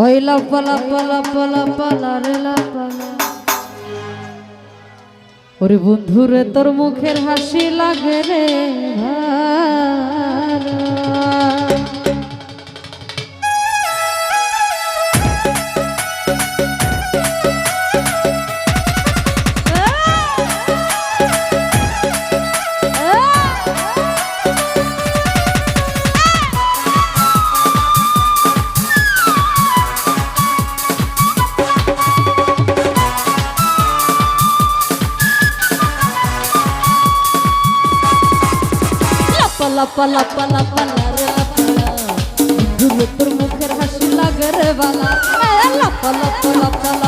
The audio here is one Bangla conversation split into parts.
ওই লাপা লাপা লাপা লাপা লারে লাপা ওরে বন্ধুরে, তোর মুখের হাসি লাগে রে ভাই। পালা পালা পালা রে পালা। দুনো তোর মুখের হাসি লাগে রে বালা। পালা পালা পালা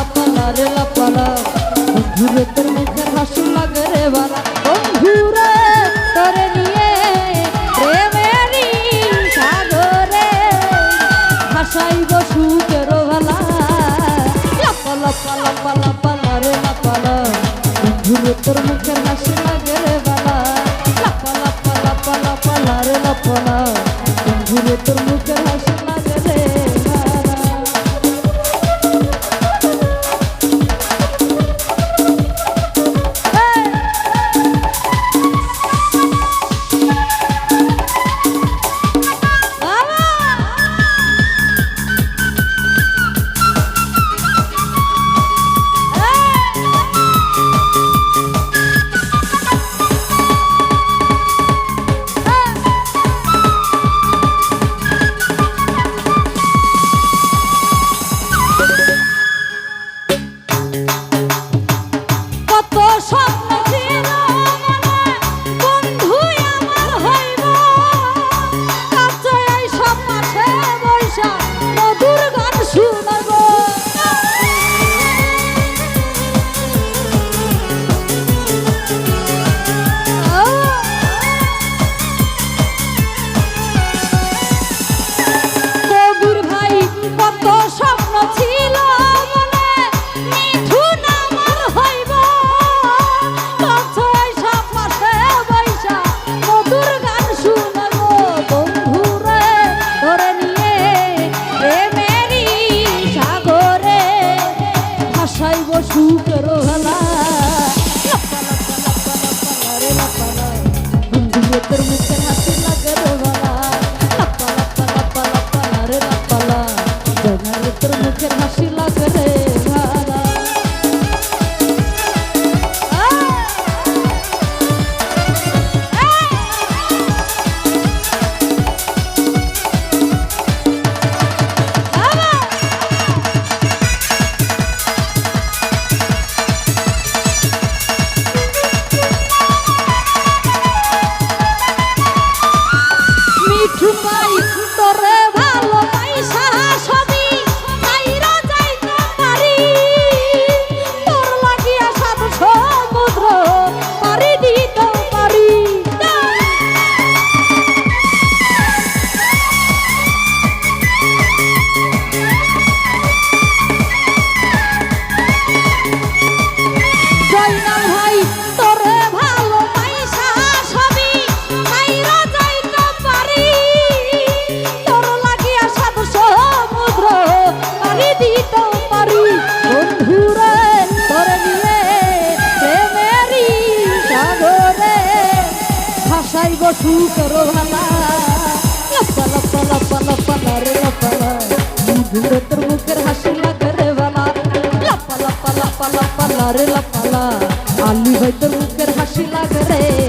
বসু করো ভালা লপা লপা লপা লপা লারে লপা মুখে তোর মুখের হাসি লাগে রে ভালা লপা লপা লপা লপা লারে লপা আলু ভাই মুখের হাসি লাগে রে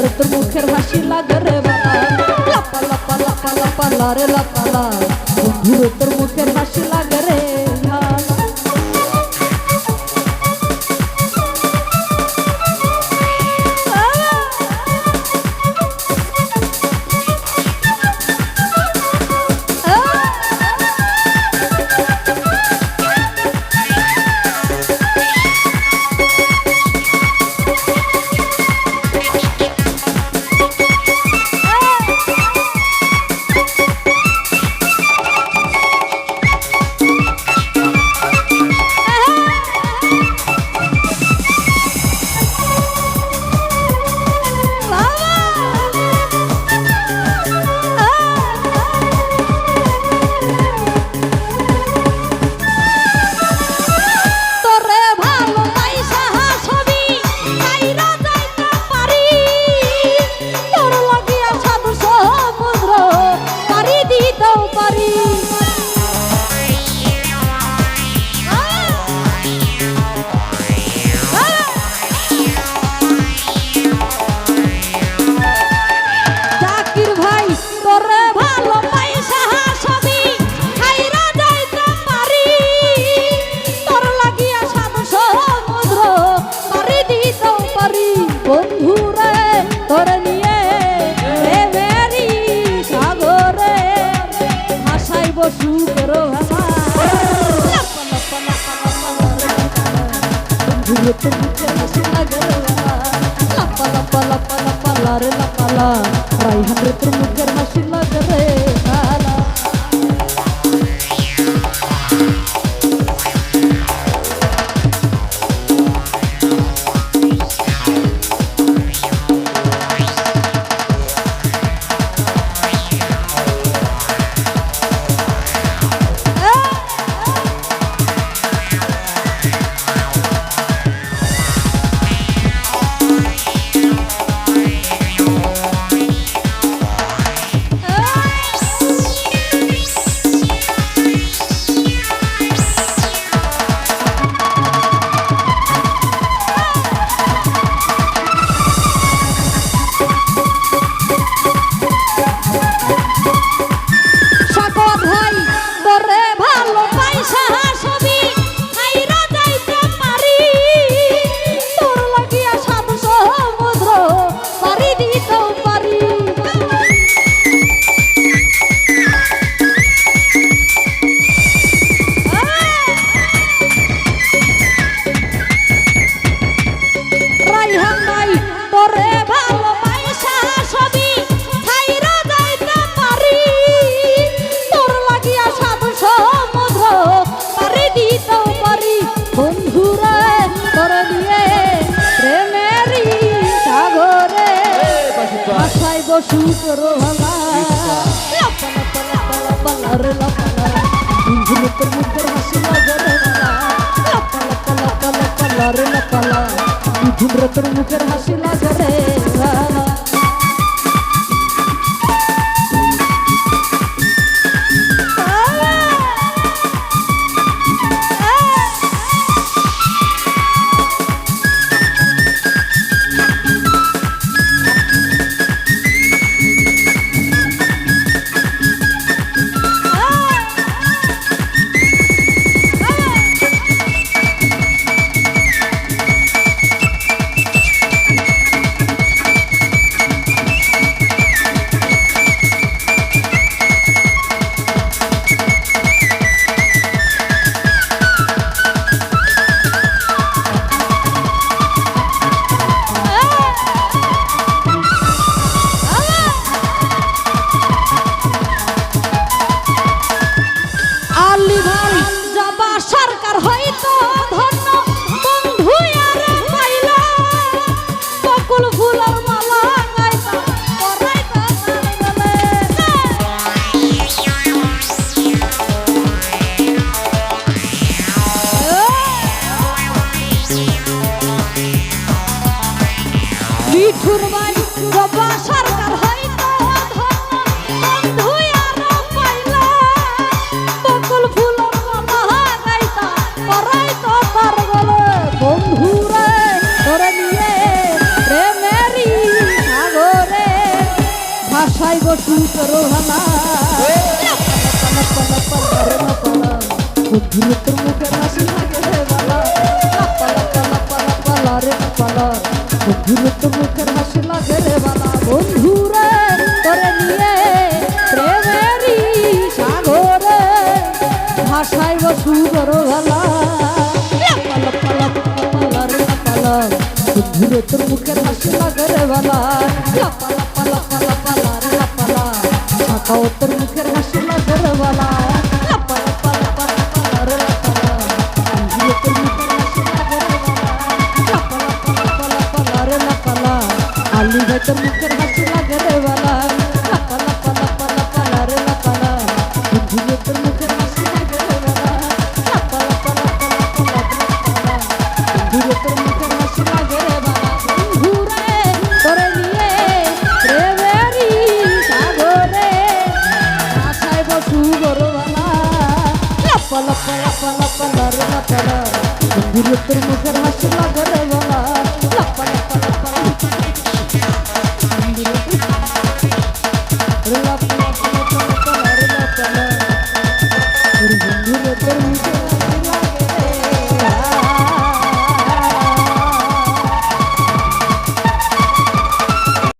তোর তোর মুখের হাসি লাগে রে বাবা। লাপা লাপা লাপা লাপা, লারে, লাপা লা তোর মুখের হাসি লাগে Raiham retro muker hasil lagare শুরু করো ভালা মুখের হাসি লাগে রে ভাষায় বটু করো হালা বন্ধুর তোর মুখে হাসি তোর মুখের হাসি লাগে রে বালা। বন্ধুরে, তোরে নিয়ে প্রেমেরই সাগরে ভাষায় বসু তোর ভালা। বন্ধুরে তোর মুখের হাসি লাগে রে আলী ভাই তোর মুখের হাসি লাগে রে বালা লাপা লাপা লাপা লাপা লারে লাপা লা। বন্ধুরে তোর মুখের হাসি লাগে রে বালা লাপা লাপা লাপা লাপা লারে লাপা লা। বন্ধুরে তোর মুখের হাসি লাগে রে বালা বন্ধুরে তোরে নিয়ে প্রেমেরই সাগরে আশায় বসু গরবালা লাপা লাপা লাপা লাপা লারে লাপা লা। বন্ধুরে তোর মুখের হাসি লাগে রে